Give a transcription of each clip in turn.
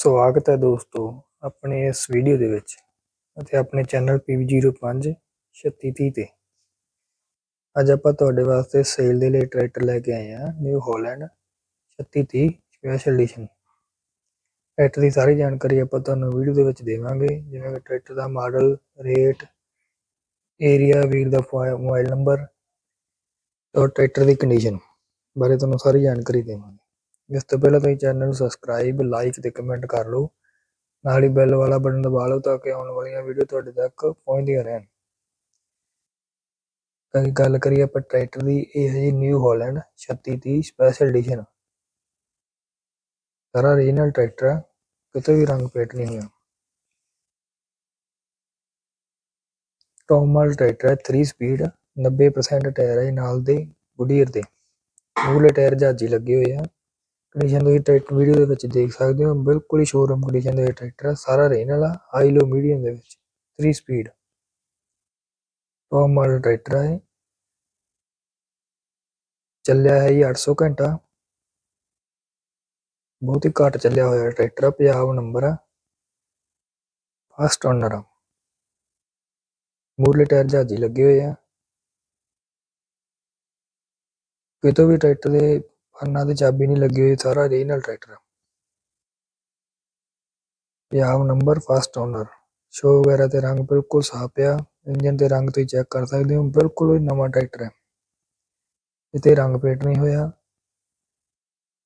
ਸਵਾਗਤ ਹੈ ਦੋਸਤੋ ਆਪਣੇ ਇਸ ਵੀਡੀਓ ਦੇ ਵਿੱਚ ਅਤੇ ਆਪਣੇ ਚੈਨਲ PV05 3630 ਤੇ। ਅੱਜ ਆਪਾਂ ਤੁਹਾਡੇ ਵਾਸਤੇ ਸੇਲ ਦੇ ਲਈ ਟਰੈਕਟਰ ਲੈ ਕੇ ਆਏ ਹਾਂ New Holland 3630 special edition tractor ਦੀ ਸਾਰੀ ਜਾਣਕਾਰੀ ਆਪਾਂ ਤੁਹਾਨੂੰ ਵੀਡੀਓ ਦੇ ਵਿੱਚ ਦੇਵਾਂਗੇ, ਜਿਵੇਂ ਕਿ ਟਰੈਕਟਰ ਦਾ ਮਾਡਲ ਰੇਟ ਏਰੀਆ ਵੀਰ ਦਾ ਮੋਬਾਈਲ ਨੰਬਰ ਔਰ ਟਰੈਕਟਰ ਦੀ ਕੰਡੀਸ਼ਨ ਬਾਰੇ ਤੁਹਾਨੂੰ ਸਾਰੀ ਜਾਣਕਾਰੀ ਦੇਵਾਂਗੇ। ਇਸ ਤੋਂ ਪਹਿਲਾਂ ਤੁਸੀਂ ਚੈਨਲ ਨੂੰ ਸਬਸਕ੍ਰਾਈਬ ਲਾਈਕ ਤੇ ਕਮੈਂਟ ਕਰ ਲਓ। ਨਾਲ ਹੀ ਬੈਲ ਵਾਲਾ ਬਟਨ ਦਬਾ ਲਓ ਤਾਂ ਕਿ ਆਉਣ ਵਾਲੀਆਂ ਵੀਡੀਓ ਤੁਹਾਡੇ ਤੱਕ ਪਹੁੰਚਦੀਆਂ ਰਹਿਣ। ਤਾਂ ਗੱਲ ਕਰੀਏ ਆਪਾਂ ਟਰੈਕਟਰ ਦੀ, ਇਹ ਹੈ ਜੀ ਨਿਊ ਹਾਲੈਂਡ 3630 ਸਪੈਸ਼ਲ ਐਡੀਸ਼ਨ ਸਾਰਾ ਰੀਜਨਲ ਟਰੈਕਟਰ ਹੈ ਕਿਤੇ ਵੀ ਰੰਗ ਪੇਟ ਨਹੀਂ ਹੋਇਆ। ਟੋਮਲ ਟਰੈਕਟਰ ਹੈ 3 ਸਪੀਡ 90% ਟਾਇਰ ਹੈ ਨਾਲ ਦੇ ਗੁਡੀਅਰ ਦੇ। ਮੂਲੇ ਟਾਇਰ ਜਾਜੀ ਲੱਗੇ ਹੋਏ ਆ। ਕੰਡੀਸ਼ਨ ਤੁਸੀਂ ਟਰੈਕਟਰ ਵੀਡੀਓ ਦੇ ਵਿੱਚ ਦੇਖ ਸਕਦੇ ਹੋ, ਬਿਲਕੁਲ ਹੀ ਸ਼ੋਰੂਮ ਕੰਡੀਸ਼ਨ ਦੇ ਟਰੈਕਟਰ ਹੈ ਸਾਰਾ ਰੀਜਨਲ ਆ ਹਾਈ ਲੋ ਮੀਡੀਅਮ ਦੇ ਵਿੱਚ 3 ਸਪੀਡ ਟੌਪ ਮਾਡਲ ਟਰੈਕਟਰ ਹੈ ਚੱਲਿਆ ਹੈ ਜੀ 800 ਘੰਟਾ। ਬਹੁਤ ਹੀ ਘੱਟ ਚੱਲਿਆ ਹੋਇਆ ਟਰੈਕਟਰ ਆ ਪੰਜਾਬ ਨੰਬਰ ਆ। ਫਸਟ ਓਨਰ ਆ। ਮੂਰਲੇ ਟਾਇਰ ਜਾਜੀ ਲੱਗੇ ਹੋਏ ਆ। ਕਿਤੋਂ ਵੀ ਟਰੈਕਟਰ ਦੇ ਫੰਨਾਂ ਤੇ ਚਾਬੀ ਨਹੀਂ ਲੱਗੀ ਹੋਈ, ਸਾਰਾ ਰੀਜਨਲ ਟਰੈਕਟਰ ਆ। ਪੰਜਾਬ ਨੰਬਰ ਫਸਟ ਓਨਰ ਸ਼ੋ ਵਗੈਰਾ ਤੇ ਰੰਗ ਬਿਲਕੁਲ ਸਾਫ਼ ਆ। ਇੰਜਨ ਤੇ ਰੰਗ ਤੁਸੀਂ ਚੈੱਕ ਕਰ ਸਕਦੇ ਹੋ, ਬਿਲਕੁਲ ਹੀ ਨਵਾਂ ਟਰੈਕਟਰ ਹੈ ਇਤੇ ਰੰਗ ਪੇਟ ਨਹੀਂ ਹੋਇਆ।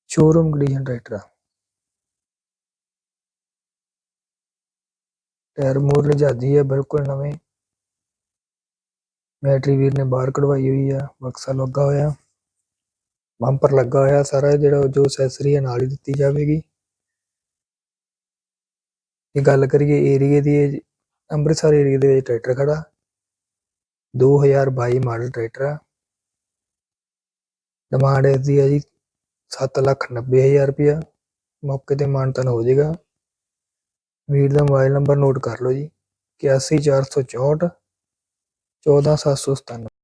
ਸ਼ੋਰੂਮ ਕੰਡੀਸ਼ਨ ਟਰੈਕਟਰ ਆ। ਟਾਇਰ ਮੂਰਲੇ ਜਾਦੀ ਹੈ ਬਿਲਕੁਲ ਨਵੇਂ। ਬੈਟਰੀ ਵੀਰ ਨੇ ਬਾਹਰ ਕਢਵਾਈ ਹੋਈ ਆ, ਬਕਸਾ ਲੱਗਾ ਹੋਇਆ। ਬੰਪਰ ਲੱਗਾ ਹੋਇਆ ਸਾਰਾ, ਜਿਹੜਾ ਜੋ ਅਸੈਸਰੀ ਹੈ ਨਾਲ ਹੀ ਦਿੱਤੀ ਜਾਵੇਗੀ। ਇਹ ਗੱਲ ਕਰੀਏ ਏਰੀਏ ਦੀ ਅੰਮ੍ਰਿਤਸਰ ਏਰੀਏ ਦੇ ਵਿੱਚ ਟਰੈਕਟਰ ਖੜਾ। 2022 ਮਾਡਲ ਟਰੈਕਟਰ ਆ। ਡਿਮਾਂਡ ਇਸ ਦੀ ਹੈ ਜੀ 7 ਲੱਖ 90 ਹਜ਼ਾਰ ਰੁਪਇਆ। ਮੌਕੇ ਤੇ ਮਾਨਤਨ ਹੋ ਜਾਏਗਾ। ਵੀਰ ਦਾ ਮੋਬਾਈਲ ਨੰਬਰ ਨੋਟ ਕਰ ਲਓ ਜੀ। 81464 14797